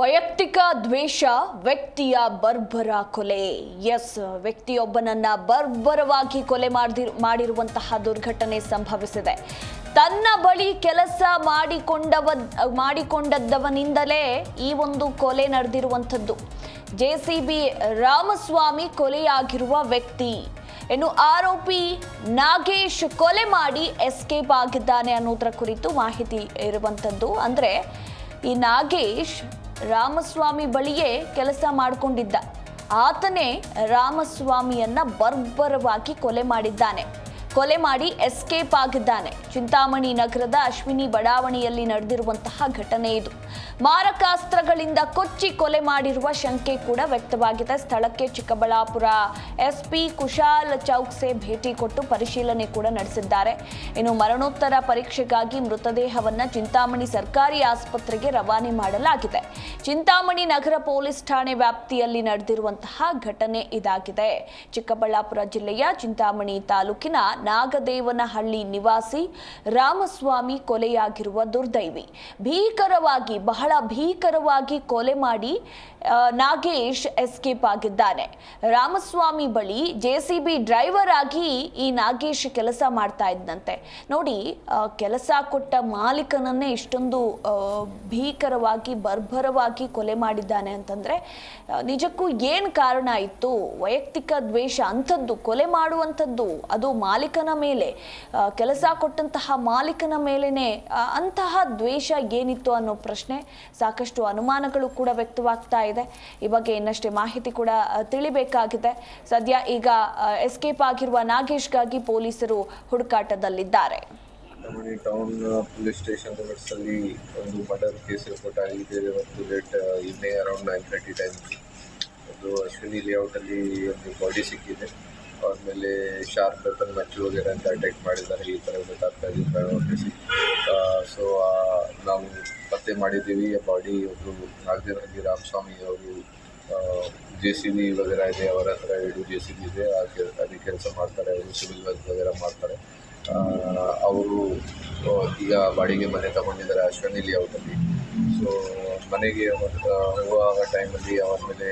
ವೈಯಕ್ತಿಕ ದ್ವೇಷ, ವ್ಯಕ್ತಿಯ ಬರ್ಬರ ಕೊಲೆ. ಎಸ್, ವ್ಯಕ್ತಿಯೊಬ್ಬನನ್ನ ಬರ್ಬರವಾಗಿ ಕೊಲೆ ಮಾಡಿ ಮಾಡಿರುವಂತಹ ದುರ್ಘಟನೆ ಸಂಭವಿಸಿದೆ. ತನ್ನ ಬಳಿ ಕೆಲಸ ಮಾಡಿಕೊಂಡವ ಮಾಡಿಕೊಂಡದ್ದವನಿಂದಲೇ ಈ ಒಂದು ಕೊಲೆ ನಡೆದಿರುವಂಥದ್ದು. ಜೆ ಸಿ ಬಿ ರಾಮಸ್ವಾಮಿ ಕೊಲೆಯಾಗಿರುವ ವ್ಯಕ್ತಿ. ಇನ್ನು ಆರೋಪಿ ನಾಗೇಶ್ ಕೊಲೆ ಮಾಡಿ ಎಸ್ಕೇಪ್ ಆಗಿದ್ದಾನೆ ಅನ್ನೋದರ ಕುರಿತು ಮಾಹಿತಿ ಇರುವಂಥದ್ದು. ಅಂದರೆ ಈ ನಾಗೇಶ್ ರಾಮಸ್ವಾಮಿ ಬಳಿಯೇ ಕೆಲಸ ಮಾಡಿಕೊಂಡಿದ್ದ. ಆತನೇ ರಾಮಸ್ವಾಮಿಯನ್ನ ಬರ್ಬರವಾಗಿ ಕೊಲೆ ಮಾಡಿದ್ದಾನೆ. ಕೊಲೆ ಮಾಡಿ ಎಸ್ಕೇಪ್ ಆಗಿದ್ದಾನೆ. ಚಿಂತಾಮಣಿ ನಗರದ ಅಶ್ವಿನಿ ಬಡಾವಣೆಯಲ್ಲಿ ನಡೆದಿರುವಂತಹ ಘಟನೆ ಇದು. ಮಾರಕಾಸ್ತ್ರಗಳಿಂದ ಕೊಚ್ಚಿ ಕೊಲೆ ಮಾಡಿರುವ ಶಂಕೆ ಕೂಡ ವ್ಯಕ್ತವಾಗಿದೆ. ಸ್ಥಳಕ್ಕೆ ಚಿಕ್ಕಬಳ್ಳಾಪುರ ಎಸ್ಪಿ ಕುಶಾಲ್ ಚೌಕ್ಸೆ ಭೇಟಿ ಕೊಟ್ಟು ಪರಿಶೀಲನೆ ಕೂಡ ನಡೆಸಿದ್ದಾರೆ. ಇನ್ನು ಮರಣೋತ್ತರ ಪರೀಕ್ಷೆಗಾಗಿ ಮೃತದೇಹವನ್ನು ಚಿಂತಾಮಣಿ ಸರ್ಕಾರಿ ಆಸ್ಪತ್ರೆಗೆ ರವಾನೆ ಮಾಡಲಾಗಿದೆ. ಚಿಂತಾಮಣಿ ನಗರ ಪೊಲೀಸ್ ಠಾಣೆ ವ್ಯಾಪ್ತಿಯಲ್ಲಿ ನಡೆದಿರುವಂತಹ ಘಟನೆ ಇದಾಗಿದೆ. ಚಿಕ್ಕಬಳ್ಳಾಪುರ ಜಿಲ್ಲೆಯ ಚಿಂತಾಮಣಿ ತಾಲೂಕಿನ ನಾಗದೇವನಹಳ್ಳಿ ನಿವಾಸಿ ರಾಮಸ್ವಾಮಿ ಕೊಲೆಯಾಗಿರುವ ದುರ್ದೈವಿ. ಭೀಕರವಾಗಿ, ಬಹಳ ಭೀಕರವಾಗಿ ಕೊಲೆ ಮಾಡಿ ನಾಗೇಶ್ ಎಸ್ಕೇಪ್ ಆಗಿದ್ದಾನೆ. ರಾಮಸ್ವಾಮಿ ಬಳಿ ಜೆ ಸಿ ಬಿ ಡ್ರೈವರ್ ಆಗಿ ಈ ನಾಗೇಶ್ ಕೆಲಸ ಮಾಡ್ತಾ ಇದ್ದಂತೆ ನೋಡಿ ಕೆಲಸ ಕೊಟ್ಟ ಮಾಲೀಕನನ್ನೇ ಇಷ್ಟೊಂದು ಭೀಕರವಾಗಿ, ಬರ್ಬರವಾಗಿ ಕೊಲೆ ಮಾಡಿದ್ದಾನೆ ಅಂತಂದ್ರೆ ನಿಜಕ್ಕೂ ಏನು ಕಾರಣ ಇತ್ತು? ವೈಯಕ್ತಿಕ ದ್ವೇಷ ಅಂಥದ್ದು, ಕೊಲೆ ಮಾಡುವಂಥದ್ದು, ಅದು ಮಾಲೀಕನ ಮೇಲೆ ಕೆಲಸ ಕೊಟ್ಟಂತಹ ಮಾಲೀಕನ ಮೇಲೇ ಅಂತಹ ದ್ವೇಷ ಏನಿತ್ತು ಅನ್ನೋ ಪ್ರಶ್ನೆ ಸಾಕಷ್ಟು ಅನುಮಾನಗಳು ಕೂಡ ವ್ಯಕ್ತವಾಗ್ತಾ ಇದೆ. ಈ ಬಗ್ಗೆ ಇನ್ನಷ್ಟೇ ಮಾಹಿತಿ ಕೂಡ ತಿಳಿಬೇಕಾಗಿದೆ. ಸದ್ಯ ಈಗ ಎಸ್ಕೇಪ್ ಆಗಿರುವ ನಾಗೇಶ್ಗಾಗಿ ಪೊಲೀಸರು ಹುಡುಕಾಟದಲ್ಲಿದ್ದಾರೆ. ಮಣಿ ಟೌನ್ ಪೊಲೀಸ್ ಸ್ಟೇಷನ್ ಅಲ್ಲಿ ಒಂದು ಮರ್ಡರ್ ಕೇಸ್ ರಿಪೋರ್ಟ್ ಆಗಿದೆ. ಒಂದು ಲೇಟ್ ಇನ್ನೇ ಅರೌಂಡ್ ನೈನ್ ಥರ್ಟಿ ಟೈಮ್ ಅದು ಅಶ್ವಿನಿ ಲೇಔಟಲ್ಲಿ ಒಂದು ಬಾಡಿ ಸಿಕ್ಕಿದೆ. ಆಮೇಲೆ ಶಾರ್ಪ್ ಪೇಪರ್ ಮಚ್ಚು ವಗೇರೆ ಅಂತ ಅಟ್ಯಾಕ್ ಮಾಡಿದ್ದಾರೆ. ಈ ಥರ ಗೊತ್ತಾಗ್ತಾ ಇದೆ ಸೊ ನಾವು ಪತ್ತೆ ಮಾಡಿದ್ದೀವಿ. ಬಾಡಿ ಒಬ್ಬರು ನಾಗದೇವರಲ್ಲಿ ರಾಮಸ್ವಾಮಿ ಅವರು ಜೆ ಸಿ ಬಿ ವಗೇರ ಇದೆ. ಅವರ ಹತ್ರ ಎರಡು ಜೆ ಸಿ ಬಿ ಇದೆ. ಅದೇ ಕೆಲಸ ಮಾಡ್ತಾರೆ. ಅವರು ಸಿವಿಲ್ ವರ್ಕ್ ವಗೇರ ಮಾಡ್ತಾರೆ. ಅವರು ಈಗ ಬಾಡಿಗೆ ಮನೆ ತಗೊಂಡಿದ್ದಾರೆ ಅಶ್ವನಿ ಲೇಔಟಲ್ಲಿ ಸೊ ಮನೆಗೆ ಹೋಗುವಾಗ ಟೈಮಲ್ಲಿ ಅವರ ಮೇಲೆ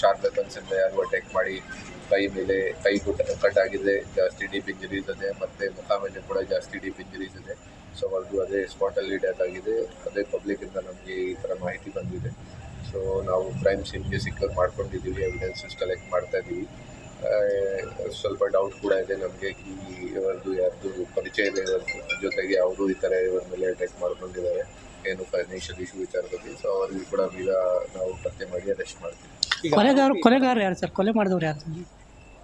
ಶಾರ್ಪ್ ವೆಪನ್ಸಿಂದ ಯಾರು ಅಟ್ಯಾಕ್ ಮಾಡಿ ಕೈ ಮೇಲೆ ಕೈ ಕುಟ್ ಕಟ್ ಆಗಿದೆ ಜಾಸ್ತಿ ಡೀಪ್ ಇಂಜರೀಸ್ ಇದೆ ಮತ್ತು ಮುಖ ಮೇಲೆ ಕೂಡ ಜಾಸ್ತಿ ಡೀಪ್ ಇಂಜರೀಸ್ ಇದೆ ಸೊ ಅವ್ರದ್ದು ಅದೇ ಸ್ಪಾಟಲ್ಲಿ ಡೆತ್ ಆಗಿದೆ. ಅದೇ ಪಬ್ಲಿಕ್ಕಿಂದ ನಮಗೆ ಈ ಥರ ಮಾಹಿತಿ ಬಂದಿದೆ. ಸೊ ನಾವು ಕ್ರೈಮ್ ಸೀನ್ಗೆ ಸಿಕ್ಕರ್ ಮಾಡ್ಕೊಂಡಿದ್ದೀವಿ ಎವಿಡೆನ್ಸಸ್ ಕಲೆಕ್ಟ್ ಮಾಡ್ತಾ ಇದ್ದೀವಿ ಸ್ವಲ್ಪ ಡೌಟ್ ಕೂಡ ಇದೆ ನಮಗೆ ಈ ಇವರದ್ದು ಯಾರ್ದು ಪರಿಚಯ ಇದೆ ಇವರದ್ದು ಜೊತೆಗೆ ಅವರು ಈ ಥರ ಇವ್ರ ಮೇಲೆ ಅಟ್ಯಾಕ್ ಮಾಡ್ಕೊಂಡಿದ್ದಾರೆ. ಏನು ಫೈನಾನ್ಷಿಯಲ್ ಇಶ್ಯೂ ವಿಚಾರದಲ್ಲಿ. ಸೊ ಅವ್ರಿಗೆ ಕೂಡ ಈಗ ನಾವು ಪತ್ತೆ ಮಾಡಿ ಅರೆಸ್ಟ್ ಮಾಡ್ತೀವಿ. ಕೊಲೆಗಾರ ಕೊಲೆಗಾರ ಯಾರು ಸರ್? ಕೊಲೆ ಮಾಡಿದವ್ರು ಯಾರು